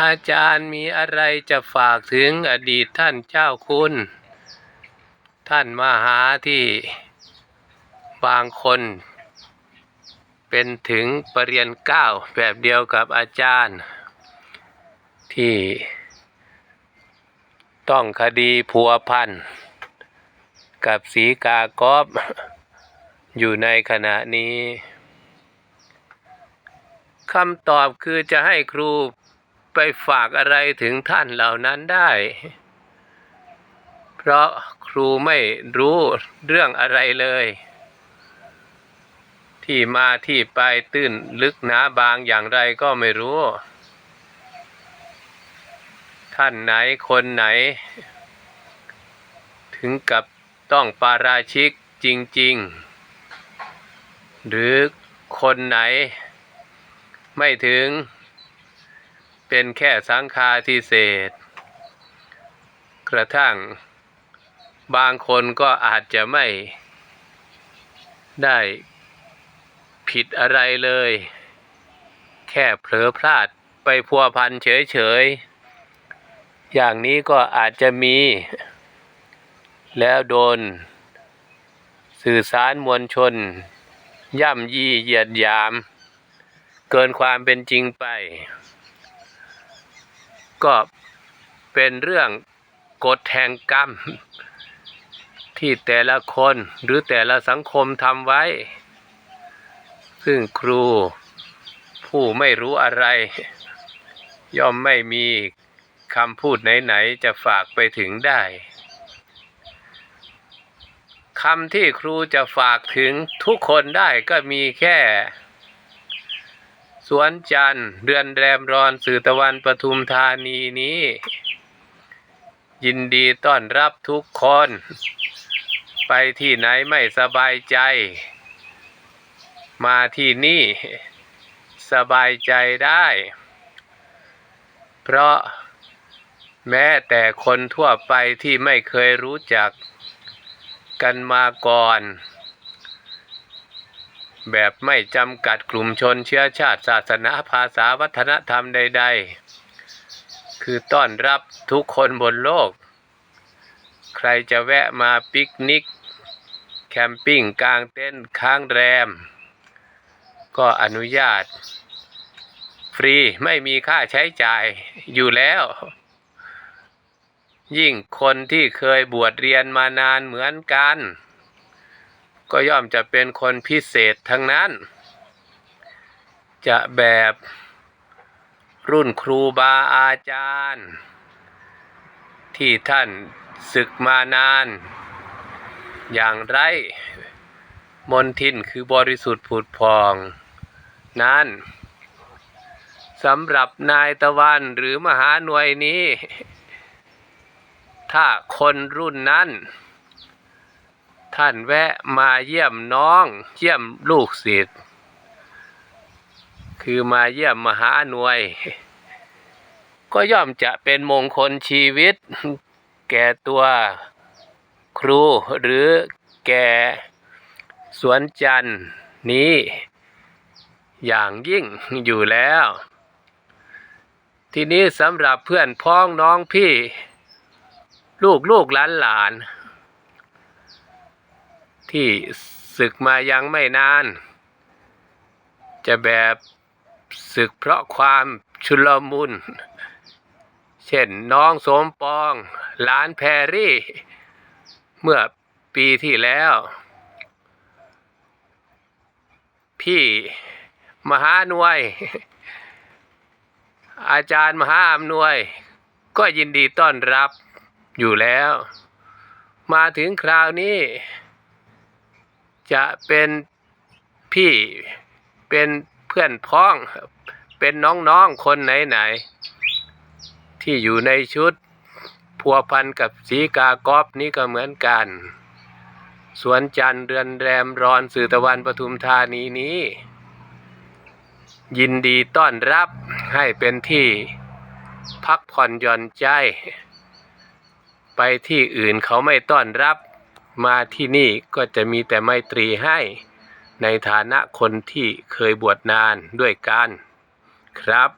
อาจารย์มีอะไรจะฝากถึงอดีตท่านเจ้าคุณ ท่านมหาที่บางคน เป็นถึงปรริญญาเก้าแบบเดียวกับอาจารย์ ที่ ต้องคดีพัวพัน กับสีกากอบอยู่ในขณะนี้คำตอบคือจะให้ครู ไปฝากอะไรถึงท่านเหล่านั้นได้ เพราะครูไม่รู้เรื่องอะไรเลย ที่มาที่ไปตื้นลึกหนาบางอย่างไรก็ไม่รู้ ท่านไหนคนไหน ถึงกับต้องปาราชิกจริง ๆ หรือคนไหนไม่ถึง เป็นแค่สังฆาทิเศษ กระทั่ง บางคนก็อาจจะไม่ได้ผิดอะไรเลย แค่เผลอพลาดไปพัวพันเฉยๆ อย่างนี้ก็อาจจะมี แล้วโดน สื่อสารมวลชน ย่ำยี่เหยียดยาม เกินความเป็นจริงไป ก็เป็นเรื่องกฎแห่งกรรม ที่แต่ละคนหรือแต่ละสังคมทำไว้ ซึ่งครูผู้ไม่รู้อะไร ย่อมไม่มีคำพูดไหน ๆ จะฝากไปถึงได้คำที่ครูจะฝากถึงทุกคนได้ก็มีแค่ สวนจันทร์เดือนแรมรอนสื่อตะวันปทุมธานีนี้ ยินดีต้อนรับทุกคน ไปที่ไหนไม่สบายใจ มาที่นี่สบายใจได้ เพราะแม้แต่คนทั่วไปที่ไม่เคยรู้จักกันมาก่อน แบบไม่จำกัดกลุ่มชนเชื้อชาติศาสนาภาษาวัฒนธรรมใด ๆ คือต้อนรับทุกคนบนโลก ใครจะแวะมาปิกนิก แคมปิ้งกลางเต็นท์ค้างแรม ก็อนุญาต ฟรีไม่มีค่าใช้จ่ายอยู่แล้วยิ่งคนที่เคยบวชเรียนมานานเหมือนกัน ก็ย่อมจะเป็นคนพิเศษทั้งนั้น จะแบบรุ่นครูบาอาจารย์ ที่ท่านศึกมานาน อย่างไรมนทินคือบริสุทธิ์ผุดพอง นั้นสำหรับนายตะวันหรือมหาหน่วยนี้ ถ้าคนรุ่นนั้น ท่านแวะมาเยี่ยมน้อง เยี่ยมลูกศิษย์คือมาเยี่ยมมหาหน่วย ก็ย่อมจะเป็นมงคลชีวิต แก่ตัวครูหรือแก่สวนจันทร์นี้ อย่างยิ่งอยู่แล้ว ทีนี้สำหรับเพื่อนพ้องน้องพี่ ลูกลูกหลานหลาน ที่ศึกมายังไม่นาน จะแบบศึกเพราะความชุลมุน เช่นน้องสมปองหลานแพรรี่ เมื่อปีที่แล้ว พี่มหาหนวย อาจารย์มหาอำนวย ก็ยินดีต้อนรับอยู่แล้ว มาถึงคราวนี้ จะเป็นพี่เป็นเพื่อนพ้อง เป็นน้องๆคนไหนๆที่อยู่ในชุดพัวพันกับสีกากอบนี้ก็เหมือนกัน สวนจันเรือนแรมรอนสื่อตะวันปทุมธานีนี้ ยินดีต้อนรับให้เป็นที่พักผ่อนหย่อนใจ ไปที่อื่นเขาไม่ต้อนรับ มาที่นี่ก็จะมีแต่ไมตรีให้ ในฐานะคนที่เคยบวชนานด้วยกันครับ